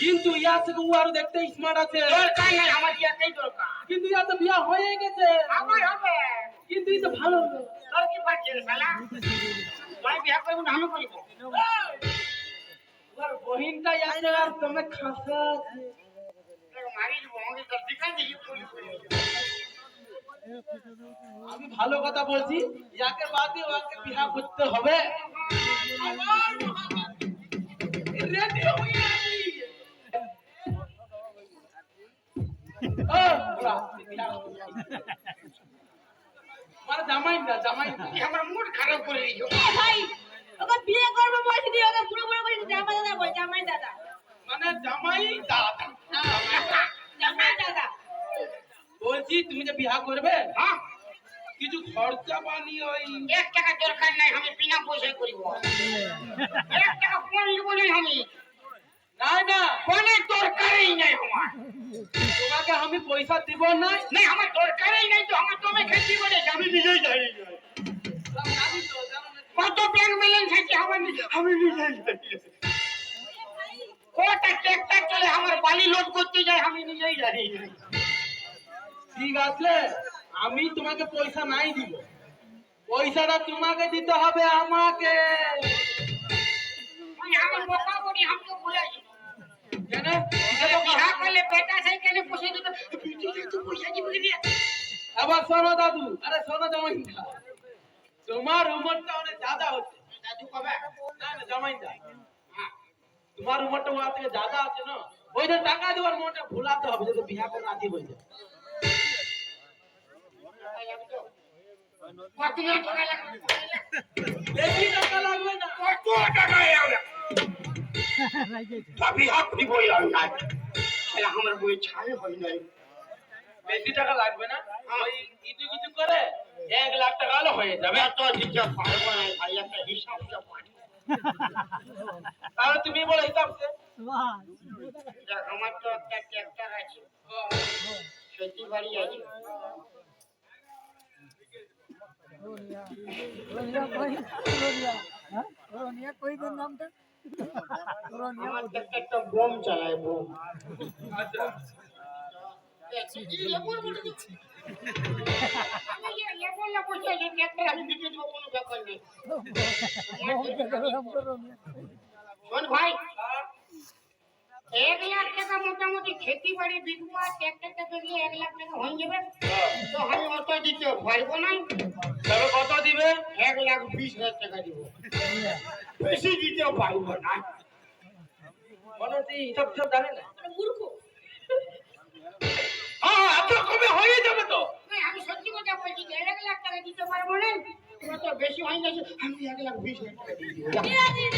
কিন্তু ইয়া থেকে ও আরও দেখতে স্মার্ট আছে। দরকার আমার ইয়াতেই দরকার কিন্তু ইয়া বিয়া হয়ে গেছে। কিন্তু ই ভালো আমি আছে। আমি ভালো কথা বলছি, ইয়াকে বাদে ওকে বিয়া করতে হবে। জামাই না জামাই আমার মুড খারাপ করে দিছো ভাই ওকে বিয়ে করব বলছি দিয়ে ওকে পুরো পুরো বলছি জামাই দাদা বল জামাই দাদা মানে জামাই দাদা জামাই দাদা বলছি তুমি যে বিয়া করবে হ্যাঁ? কিছু খরচা পানি ওই এক টাকা দরকার নাই আমি বিনা পয়সায় করিব। এক নাই আমি। না না কোনে দরকারই নাই আমার তোমাকে আমি পয়সা দিব না নাই আমার দরকারই নাই তো আমার তুমি খেতে বলে আমি নিজেই যাই কত ব্যাংক ব্যালেন্স আছে আমার আমি নিজেই কটা ট্র্যাক্টর চলে আমার বালি লোড করতে যায় আমি নিজেই জানি। ঠিক আছে আমি তোমাকে পয়সা নাই দিব। পয়সাটা তোমাকে দিতে হবে আমাকে। আমি আমি বোকা বলি কেন? বিহা করলে বেটা সাইকেলে বসে দিত বিটিকে তো পয়সা দিবি কি আবার শোনো দাদু। আরে শোনো জামাই তোমার উমরটা অনেক জাদা হচ্ছে। দাদু কবে? না না জামাই হ্যাঁ তোমার উমরটা ওর থেকে জাদা আছে না। ওই যে টাকা দেওয়ার মনটা ভুলাতে হবে যদি বিয়া করে রাজি হয়ে যায়। কত টাকা লাগবে তবে আপনি বই আজ আমার বই ছাই হয় নাই। বেশি টাকা লাগবে না? ওই কিছু কিছু করে এক লাখ টাকা হলে হয়ে যাবে। এত দিতে পারব না ভাই একটা হিসাবটা পাঠি তাহলে তুমি বলো হিসাব সে আমার তো একটা ট্র্যাক্টর আছে। খেতি বাড়ি আছে। আমার ট্র্যাক্টরটা বোম চালায় বোম আচ্ছা। আমি বিকে দেবো কোনো ব্যাপার নেই। শোন ভাই এক লাখ টাকা মোটামুটি খেতে বাড়ি বিকবো আর ট্র্যাক্টরটা বেরিয়ে এক লাখ টাকা হয়ে যাবে তো আমি অত দিতে পারব না। তবে কত দিবে? এক লাখ বিশ হাজার টাকা দিব। বেশি দিতে পারব না। মনে হচ্ছে হিসাব টিসাব জানে না। মূর্খ। হ্যাঁ এত কমে হয়ে যাবে তো। আমি সত্যি কথা বলছি যে এক লাখ টাকা দিতে পারব না। অত বেশি হয়ে গেছে আমি এক লাখ বিশ হাজার টাকা দিয়ে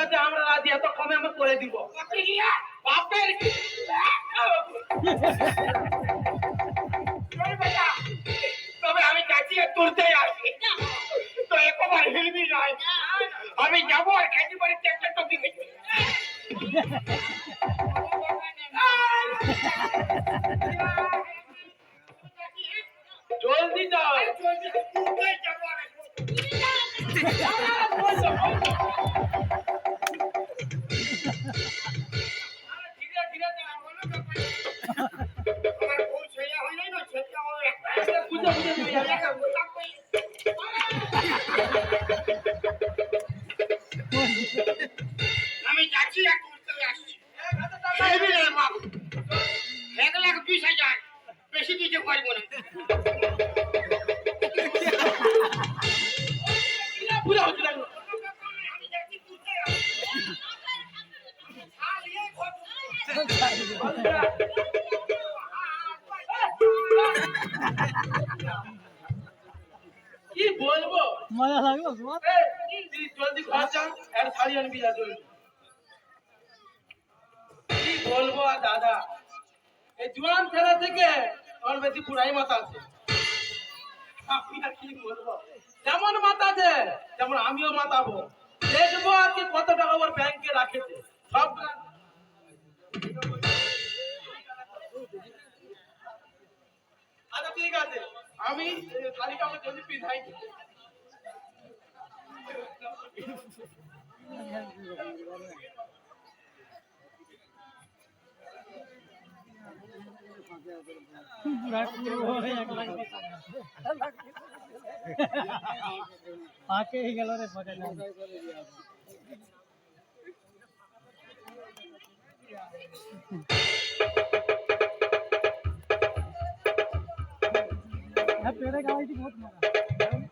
আছে ঠিক আছে। ঠিক আছে আমরা রাজি এত কমে আমরা করে দিব। বাপরে রিয়া, বাপের কি? চল বেটা। তবে আমি যাচ্ছি আর তুলতেই আসি। তো একবার হিলবি নয়। আমি যাব আর খেতে পারি ট্র্যাক্টরটা দিকে জলদি যাও। তুলতেই যাব আমি যাচ্ছি আর তুলতে আসছি। হেবি এক লাখ বিশ হাজার। বেশি দিতে পারব না। বুঝে মজা লাগল তোমার? জলদি আর কি বলব আর দাদা? এই জোয়ান ছেলে থেকে ওর বেশি বুড়াই মাথা আছে। আর কি যেমন মাতাছে তেমন আমিও মাতাবো দেখব আজকে কত টাকা ওর ব্যাংকে রাখেছে। সব আচ্ছা ঠিক আছে। আমি শাড়িটা আমার জলদি পিন্ধাই पाके ही गलो रे पटेल तेरे गाय की बहुत मज़ा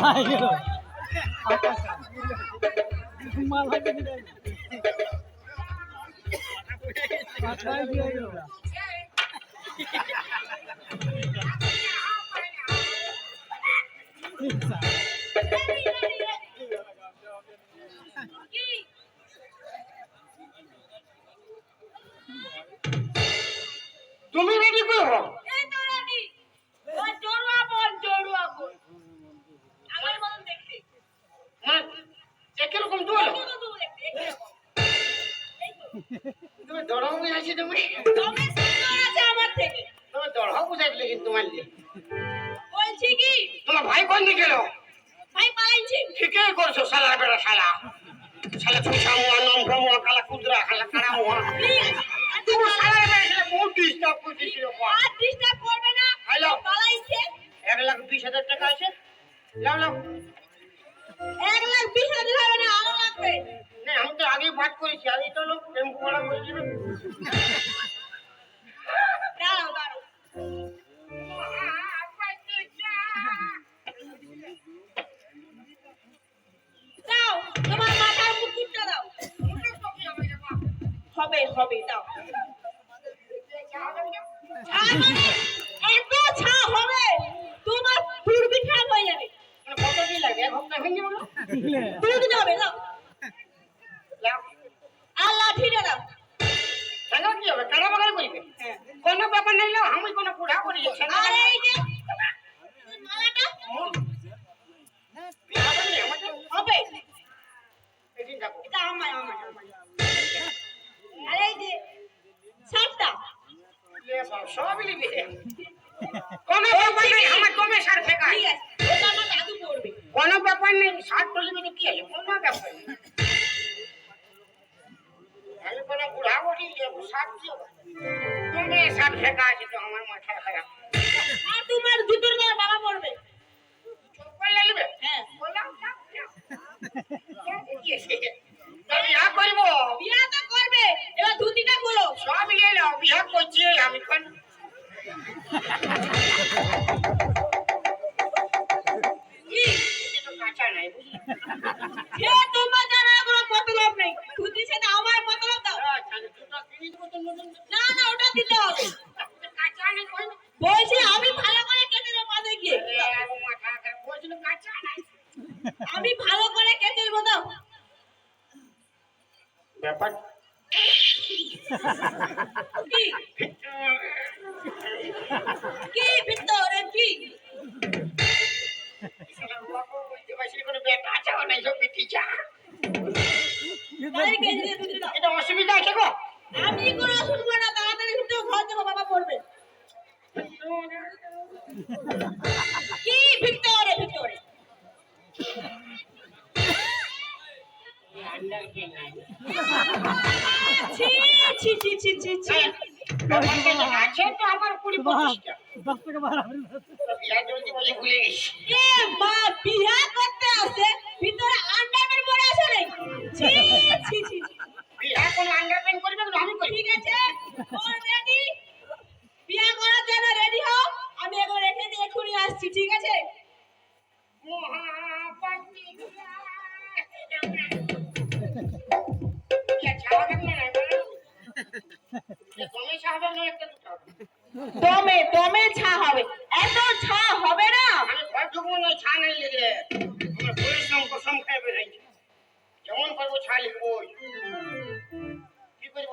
হাই গেল মালা কেটে দেয় মাথায় দিয়ে গেল তুমি রেডি করো একরকম দোল? তুমি দড়াও বুঝাইছি তুমি? তুমি দড়াও বুঝাইছিলে কিন্তু তোমার দিয়ে বলছি কি? তোমার ভাই কোন দিকে গেল? ভাই পালাইছে। ঠিকই করছ শালা বেড়া শালা। শালা ছুঁচা মুয়া নম্র মুয়া কালা কুদরা খালা কারা মুয়া। তুমি শালা বেড়া শালা বহুত ডিস্টার্ব করতেছিল আর ডিস্টার্ব করবে না। হ্যালো। পালাইছে। এক লাখ বিশ হাজার টাকা আছে। লাও লাও এক লাখ বিশ হাজার হবে না আরও লাগবে। না আমি তো আগে বাদ করেছি আগে তো লোক টেম্পো ভাড়া করেছিল দাঁড়াও দাঁড়াও। দাও তোমার মাথার মুকুটটা দাও। হবে হবে দাও। তুমি দিতে হবে লাও আর লাঠিটা দাও। কেন কি হবে? করবে? কোনো ব্যাপার নেই আমি কোনো পুরা করি আর এই যে মালাটা। হবে। এটা আমার আমার আর এই যে শার্টটা সবই লিখবে কোনো ব্যাপার নেই আমার কমে সার ফেকা ঠিক আছে। কোনো ব্যাপার নেই সার টলিবে তো কি আছে কোনো ব্যাপার নেই। আমি কোনো বুড়া বলি সার কি হবে? কমে সার আছে তো আমার মাথা খারাপ। তোমার জুতোর গায়ে বাবা পড়বে। চোখ হ্যাঁ। বললাম। কি বিয়া করব? বিয়া তো করবে এবার ধুতিটা খোলো। সব এলো বিয়া করছি আমি কোন তোমার জানা কোনো মতলব নেই। আমার মতলব দাও। না না ওটা দিতে হবে। বলছি আমি ভালো করে কেটে দেবো মাঝে গিয়ে। আমি ভালো করে কেটে দেবো দাও। ব্যাপার? কি? কি ভিতরে কি? বলতে কোনো বেটা চাও নাই সব ধুতি দাও এটা অসুবিধা আছে গো। আমি কোনো শুনব না তাড়াতাড়ি শুনতে ঘর যাব বাবা পড়বে। কি ভিতরে ভিতরে আন্ডার কে নাই ছি ছি ছি ছি ছি। ছি ব্যাপারটা যে আছে তো আমার কুড়ি পঁচিশটা। দশ টাকা বাড়া বিয়া জলদি বলে ভুলে গেছি। মা বিয়া দমে দমে ছা হবে। এত ছা হবে না। আমি ঘর না ছা নাই লেগে। আমার পরিশ্রম কসম খাই বেড়াইছে যেমন পারব ছা লিখব? কি করব